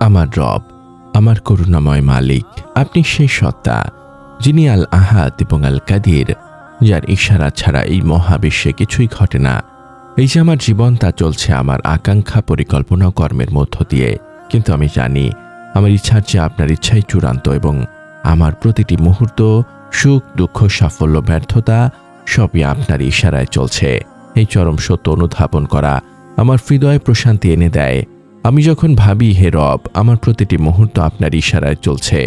আমার রব, আমার করুণাময় মালিক, আপনি সেই সত্তা, যিনি আল আহাদ এবং আল কাদির যার ইশারা ছাড়া এই মহাবিশ্বে কিছুই ঘটে না। এই যে আমার জীবন, তা চলছে আমার আকাঙ্ক্ষা, পরিকল্পনা কর্মের মধ্য দিয়ে। কিন্তু আমি জানি, আমার ইচ্ছার চেয়ে আপনার ইচ্ছাই চূড়ান্ত এবং আমার প্রতিটি মুহূর্ত, সুখ, দুঃখ, সাফল্য, ব্যর্থতা, সবই আপনার ইশারায় চলছে। এই চরম সত্য অনুধাবন করা আমার হৃদয়ে প্রশান্তি এনে দেয়। আমি যখন ভাবি, হে রব, আমার প্রতিটি মুহূর্ত আপনার ইশারায় চলছে,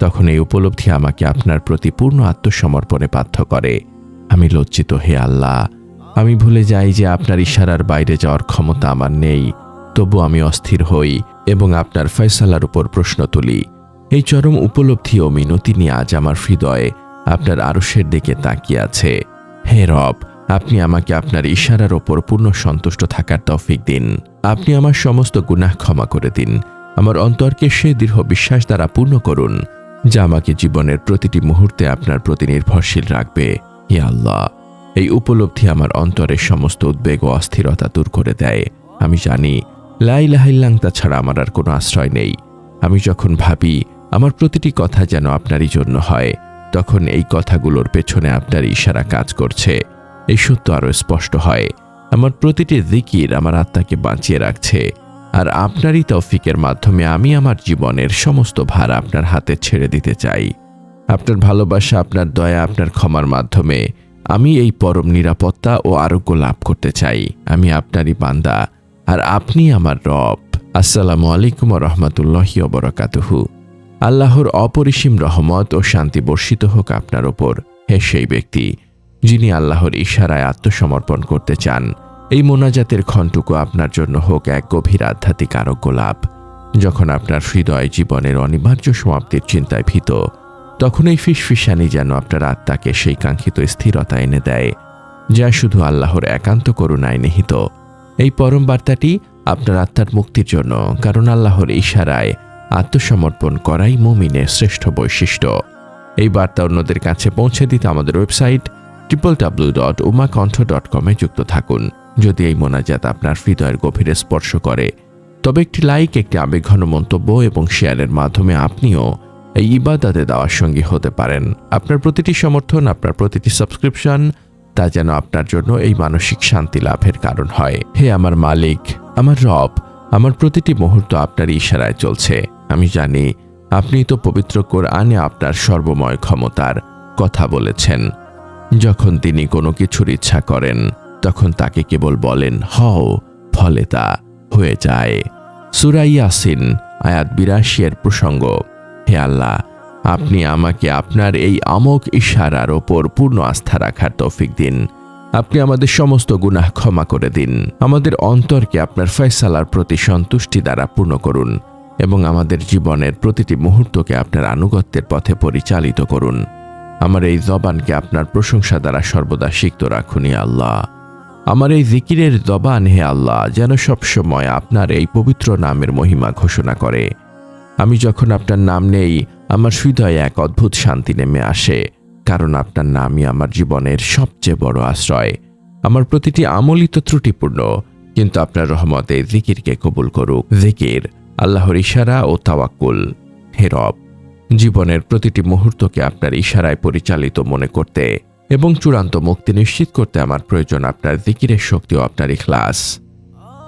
তখন এই উপলব্ধি আমাকে আপনার প্রতি পূর্ণ আত্মসমর্পণে বাধ্য করে। আমি লজ্জিত, হে আল্লাহ, আমি ভুলে যাই যে আপনার ইশারার বাইরে যাওয়ার ক্ষমতা আমার নেই। তবু আমি অস্থির হই এবং আপনার ফয়সালার উপর প্রশ্ন তুলি। এই চরম উপলব্ধি ও মিনতি নিয়ে আজ আমার হৃদয়ে আপনার আরশের দিকে তাকিয়ে আছে। হে রব আপনি আমাকে আপনার ইশারার ওপর পূর্ণ সন্তুষ্ট থাকার তৌফিক দিন। আপনি আমার সমস্ত গুনাহ ক্ষমা করে দিন। আমার অন্তরকে সে দৃঢ় বিশ্বাস দ্বারা পূর্ণ করুন, যা আমাকে জীবনের প্রতিটি মুহূর্তে আপনার প্রতি নির্ভরশীল রাখবে। হে আল্লাহ, এই উপলব্ধি আমার অন্তরের সমস্ত উদ্বেগ ও অস্থিরতা দূর করে দেয়। আমি জানি লাইলাহিল্লাং ছাড়া আমার আর কোনো আশ্রয় নেই। আমি যখন ভাবি, আমার প্রতিটি কথা যেন আপনারই জন্য হয়, তখন এই কথাগুলোর পেছনে আপনার ইশারা কাজ করছে। এই সত্য আরও স্পষ্ট হয়। আমার প্রতিটি দিকির আমার আত্মাকে বাঁচিয়ে রাখছে আর আপনারই তৌফিকের মাধ্যমে আমি আমার জীবনের সমস্ত ভার আপনার হাতে ছেড়ে দিতে চাই। আপনার ভালোবাসা, আপনার দয়া, আপনার ক্ষমার মাধ্যমে আমি এই পরম নিরাপত্তা ও আরোগ্য লাভ করতে চাই। আমি আপনারই বান্দা আর আপনি আমার রব। আসসালামু আলাইকুম রহমতুল্লাহি অবরাকাতুহু আল্লাহর অপরিসীম রহমত ও শান্তি বর্ষিত হোক আপনার ওপর। হে সেই ব্যক্তি যিনি আল্লাহর ইশারায় আত্মসমর্পণ করতে চান। এই মোনাজাতের ক্ষণটুকু আপনার জন্য হোক এক গভীর আধ্যাত্মিক আরোগ্য লাভ। যখন আপনার হৃদয় জীবনের অনিবার্য সমাপ্তির চিন্তায় ভীত, তখন এই ফিসফিসানি যেন আপনার আত্মাকে সেই কাঙ্ক্ষিত স্থিরতা এনে দেয়, যা শুধু আল্লাহর একান্ত করুণায় নিহিত। এই পরম বার্তাটি আপনার আত্মার মুক্তির জন্য, কারণ আল্লাহর ইশারায় আত্মসমর্পণ করাই মুমিনের শ্রেষ্ঠ বৈশিষ্ট্য। এই বার্তা অন্যদের কাছে পৌঁছে দিতে আমাদের website triple W dot Umakantha dot কমে যুক্ত থাকুন। যদি এই মোনাজাত আপনার হৃদয়ের গভীরে স্পর্শ করে, তবে একটি লাইক একটি আবেগঘন মন্তব্য এবং শেয়ারের মাধ্যমে আপনিও এই ইবাদাতে দেওয়ার সঙ্গী হতে পারেন। আপনার প্রতিটি সমর্থন, আপনার প্রতিটি সাবস্ক্রিপশন তা যেন আপনার জন্য এই মানসিক শান্তি লাভের কারণ হয়। হে আমার মালিক, আমার রব, আমার প্রতিটি মুহূর্ত আপনার ইশারায় চলছে। আমি জানি আপনি তো পবিত্র কোরআনে আপনার সর্বময় ক্ষমতার কথা বলেছেন। যখন তিনি কোনো কিছুর ইচ্ছা করেন, তখন তাকে কেবল বলেন, হও, ফলে তা হয়ে যায়। সুরাই আসিন আয়াত বিরাশি এর প্রসঙ্গ, হে আল্লাহ, আপনি আমাকে আপনার এই আমক ইশারার ওপর পূর্ণ আস্থা রাখার তৌফিক দিন। আপনি আমাদের সমস্ত গুনাহ ক্ষমা করে দিন। আমাদের অন্তরকে আপনার ফয়সালার প্রতি সন্তুষ্টি দ্বারা পূর্ণ করুন এবং আমাদের জীবনের প্রতিটি মুহূর্তকে আপনার আনুগত্যের পথে পরিচালিত করুন। আমার এই জবানকে আপনার প্রশংসা দ্বারা সর্বদা সিক্ত রাখুন আল্লাহ। আমার এই জিকিরের জবান হে আল্লাহ, যেন সবসময় আপনার এই পবিত্র নামের মহিমা ঘোষণা করে। আমি যখন আপনার নাম নেই, আমার হৃদয়ে এক অদ্ভুত শান্তি নেমে আসে, কারণ আপনার নামই আমার জীবনের সবচেয়ে বড় আশ্রয়। আমার প্রতিটি আমলই তো ত্রুটিপূর্ণ, কিন্তু আপনার রহমতে জিকিরকে কবুল করুক। জিকির আল্লাহর ইশারা ও তাওয়াক্কুল। হে রব জীবনের প্রতিটি মুহূর্তকে আপনার ইশারায় পরিচালিত মনে করতে এবং চূড়ান্ত মুক্তি নিশ্চিত করতে আমার প্রয়োজন আপনার জিকিরের শক্তি ও আপনার ইখলাস।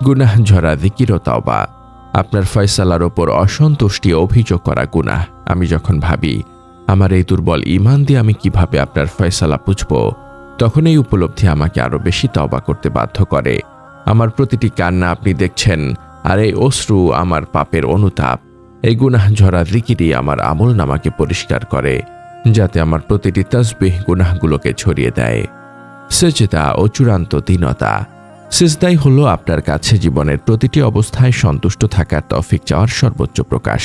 গুনাহ ঝরা জিকির ও তাওবা, আপনার ফয়সালার ওপর অসন্তুষ্টি অভিযোগ করা গুনাহ। আমি যখন ভাবি, আমার এই দুর্বল ইমান দিয়ে আমি কীভাবে আপনার ফয়সালা বুঝব তখন এই উপলব্ধি আমাকে আরও বেশি তওবা করতে বাধ্য করে। আমার প্রতিটি কান্না আপনি দেখছেন, আর এই অশ্রু আমার পাপের অনুতাপ। এই গুনাহ ঝরা জিকিরই আমার আমল নামাকে পরিষ্কার করে, যাতে আমার প্রতিটি তসবিহ গুনাহগুলোকে ছড়িয়ে দেয়। সেচেতা ও চূড়ান্ত দীনতা। সিজদাই হলো আপনার কাছে জীবনের প্রতিটি অবস্থায় সন্তুষ্ট থাকার তফিক চাওয়ার সর্বোচ্চ প্রকাশ।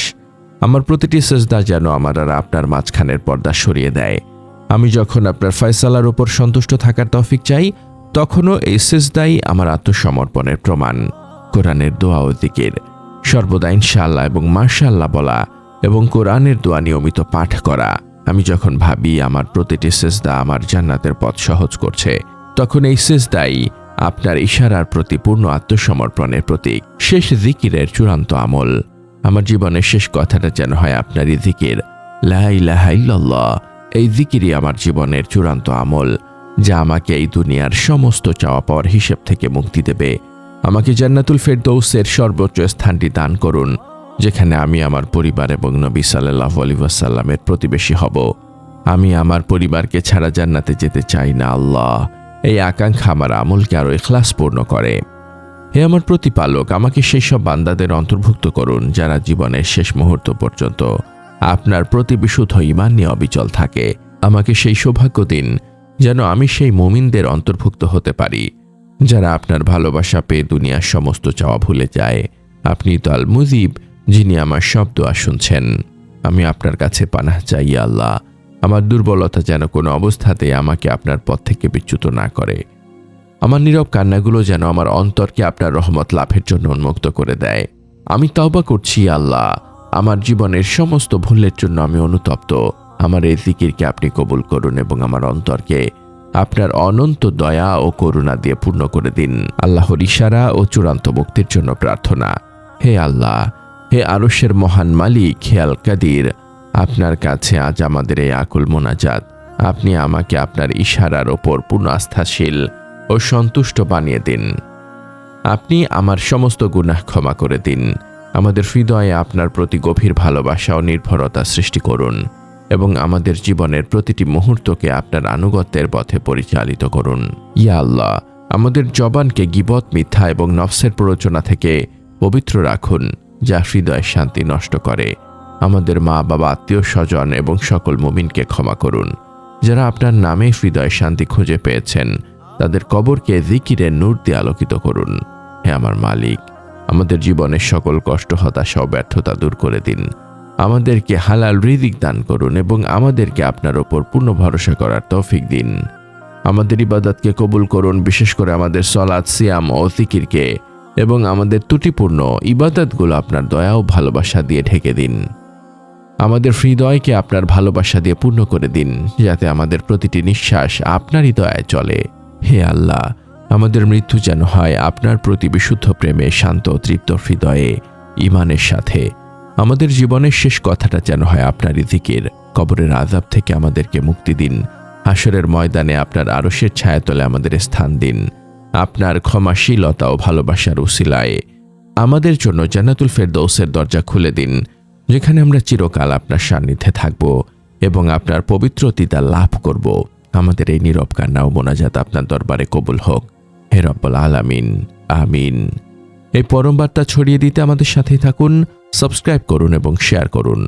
আমার প্রতিটি সেজদা যেন আমার আর আপনার মাঝখানের পর্দা সরিয়ে দেয়। আমি যখন আপনার ফয়সালার ওপর সন্তুষ্ট থাকার তফিক চাই, তখনও এই সেজদাই আমার আত্মসমর্পণের প্রমাণ। কোরআনের দোয়া ও দিকের সর্বদা ইনশাল্লাহ এবং মার্শাল্লাহ বলা এবং কোরআনের দোয়া নিয়মিত পাঠ করা। আমি যখন ভাবি আমার প্রতিটি সেজদা আমার জান্নাতের পথ সহজ করছে, তখন এই সেজদাই আপনার ইশারার প্রতি পূর্ণ আত্মসমর্পণের প্রতীক। শেষ জিকিরের চূড়ান্ত আমল। আমার জীবনের শেষ কথাটা যেন হয় আপনারই জিকির। লা ইলাহা ইল্লাল্লাহ। এই জিকিরই আমার জীবনের চূড়ান্ত আমল, যা আমাকে এই দুনিয়ার সমস্ত চাওয়া পাওয়ার হিসেব থেকে মুক্তি দেবে। আমাকে জান্নাতুল ফেরদৌসের সর্বোচ্চ স্থানটি দান করুন, যেখানে আমি আমার পরিবার এবং নবী সাল্লাহ আলী ওয়াসাল্লামের প্রতিবেশী হব। আমি আমার পরিবারকে ছাড়া জান্নাতে যেতে চাই না আল্লাহ। এই আকাঙ্ক্ষা আমার আমলকে আরও এখলাসপূর্ণ করে। হে আমার প্রতিপালক, আমাকে সেই সব বান্দাদের অন্তর্ভুক্ত করুন, যারা জীবনের শেষ মুহূর্ত পর্যন্ত আপনার প্রতি বিশুদ্ধ ইমান নিয়ে অবিচল থাকে। আমাকে সেই সৌভাগ্য দিন, যেন আমি সেই মুমিনদের অন্তর্ভুক্ত হতে পারি। যারা আপনার ভালোবাসা পেয়ে দুনিয়ার সমস্ত চাওয়া ভুলে যায়। আপনি তো আল মুজিব যিনি আমার সব দোয়া শুনছেন। আমি আপনার কাছে পানাহ চাই আল্লাহ। আমার দুর্বলতা যেন কোনো অবস্থাতে আমাকে আপনার পথ থেকে বিচ্যুত না করে। আমার নীরব কান্নাগুলো যেন আমার অন্তরকে আপনার রহমত লাভের জন্য উন্মুক্ত করে দেয়। আমি তওবা করছি আল্লাহ। আমার জীবনের সমস্ত ভুলের জন্য আমি অনুতপ্ত। আমার এই জিকিরকে আপনি কবুল করুন এবং আমার অন্তরকে আপনার অনন্ত দয়া ও করুণা দিয়ে পূর্ণ করে দিন। আল্লাহর ইশারা ও চূড়ান্ত মুক্তির জন্য প্রার্থনা। হে আল্লাহ, হে আরশের মহান মালিক, হে আল কাদির, আপনার কাছে আজ আমাদের এই আকুল মোনাজাত। আপনি আমাকে আপনার ইশারার ওপর পূর্ণ আস্থাশীল ও সন্তুষ্ট বানিয়ে দিন। আপনি আমার সমস্ত গুনাহ ক্ষমা করে দিন। আমাদের হৃদয়ে আপনার প্রতি গভীর ভালোবাসা ও নির্ভরতা সৃষ্টি করুন। এবং আমাদের জীবনের প্রতিটি মুহূর্তকে আপনার আনুগত্যের পথে পরিচালিত করুন। ইয়া আল্লাহ, আমাদের জবানকে গিবত, মিথ্যা এবং নফসের প্ররোচনা থেকে পবিত্র রাখুন, যা হৃদয়ের শান্তি নষ্ট করে। আমাদের মা, বাবা, আত্মীয়, স্বজন এবং সকল মুমিনকে ক্ষমা করুন। যারা আপনার নামে হৃদয় শান্তি খুঁজে পেয়েছেন, তাদের কবরকে জিকিরে নূর দিয়ে আলোকিত করুন। হে আমার মালিক, আমাদের জীবনের সকল কষ্ট, হতাশা ও ব্যর্থতা দূর করে দিন। আমাদেরকে হালাল রিদিক দান করুন এবং আমাদেরকে আপনার ওপর পূর্ণ ভরসা করার তৌফিক দিন। আমাদের ইবাদতকে কবুল করুন, বিশেষ করে আমাদের সলাদ সিয়াম ও জিকিরকে এবং আমাদের ত্রুটিপূর্ণ ইবাদতগুলো আপনার দয়া ও ভালোবাসা দিয়ে ঢেকে দিন। আমাদের হৃদয়কে আপনার ভালোবাসা দিয়ে পূর্ণ করে দিন, যাতে আমাদের প্রতিটি নিঃশ্বাস আপনারই দয়ায় চলে। হে আল্লাহ, আমাদের মৃত্যু যেন হয় আপনার প্রতি বিশুদ্ধ প্রেমে শান্ত তৃপ্ত হৃদয়ে ইমানের সাথে। আমাদের জীবনের শেষ কথাটা যেন হয় আপনার জিকির কবরের আজাব থেকে আমাদেরকে মুক্তি দিন। হাসরের ময়দানে আপনার আরশের ছায়াতলে আমাদের স্থান দিন। আপনার ক্ষমাশীলতা ও ভালোবাসার উসিলায়। আমাদের জন্য জান্নাতুল ফেরদৌসের দরজা খুলে দিন, যেখানে আমরা চিরকাল আপনার সান্নিধ্যে থাকব এবং আপনার পবিত্র তিতা লাভ করব। আমাদের এই নীরব কান্না ও মোনাজাত আপনার দরবারে কবুল হোক। হে রব্বল আলামিন, আমিন। এই পরম বার্তা ছড়িয়ে দিতে আমাদের সাথেই থাকুন সাবস্ক্রাইব করুন এবং শেয়ার করুন।